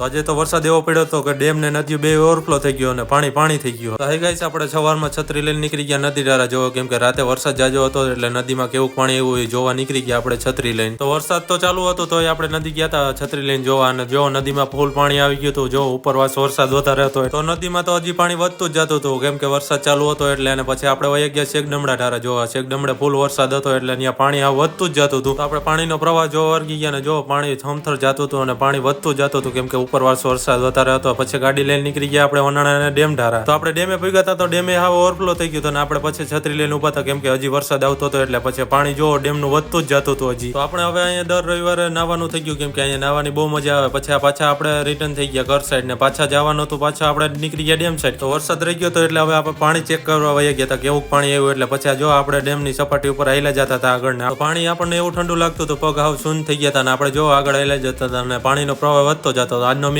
તો આજે તો વરસાદ એવો પડ્યો હતો કે ડેમ ને નદીઓ બે ઓવરફ્લો થઈ ગયો અને પાણી પાણી થઈ ગયું તો હે ગાઈસ આપણે સવારમાં છત્રી લઈને નીકળી ગયા, નદી ડારા જોવા, કેમ કે રાતે વરસાદ જાજો હતો એટલે નદીમાં કેવું પાણી એવું એ જોવા નીકળી ગયા આપણે છત્રી લઈને. તો વરસાદ તો ચાલુ હતો, તોય આપણે નદી ગયા હતા છત્રી લઈને જોવા અને જો નદીમાં ફૂલ પાણી આવી ગયું હતું જો ઉપરવાસ વરસાદ વધારે હતો તો નદીમાં તો હજી પાણી વધતું જ જતું હતું, કેમ કે વરસાદ ચાલુ હતો એટલે અને પછી આપણે વહી ગયા શેખ ડમડા ઢારા જોવા. શેખ ડમડે ફૂલ વરસાદ હતો એટલે ત્યાં પાણી આ વધતું જ જતું હતું. તો આપણે પાણીનો પ્રવાહ જોવા વર્ગી ગયા ને જો પાણી થમથર જતું હતું અને પાણી વધતું જતું હતું, કેમ કે ઉપરવાસ વરસાદ વધારે હતો. પછી ગાડી લઈને નીકળી ગયા આપણે વનાણા અને ડેમ ઢારા. તો આપણે ડેમે ભેગા હતા તો ડેમે હવે ઓવરફ્લો થઈ ગયો હતો અને આપણે પછી છત્રી લઈને ઊભા હતા કેમ કે હજી વરસાદ આવતો હતો એટલે પછી પાણી જો ડેમનું વધતું જ જતું હતું હજી. તો આપણે હવે અહીંયા દર રવિવારે નાવાનું થઈ ગયું. કેમ કે અહીંયા નાવાની બહુ મજા આવે. પછી પાછા આપણે રિટર્ન થઈ ગયા ઘર સાઈડ ને. પાછા જવાનું હતું, પાછા આપણે નીકળી ગયા ડેમ સાઈડ તો વરસાદ રહી ગયો હતો એટલે હવે આપણે પાણી ચેક કરવા વહી ગયા હતા કેવું પાણી આવ્યું. એટલે પછી જો આપણે ડેમની સપાટી ઉપર આયલા જતા હતા આગળ ને. તો પાણી આપણને એવું ઠંડુ લાગતું હતું. પગ હાવ શૂન્ય થઈ ગયા હતા અને આપણે જો આગળ આવેલા જતા હતા અને પાણીનો પ્રવાહ વધતો જતો હતો.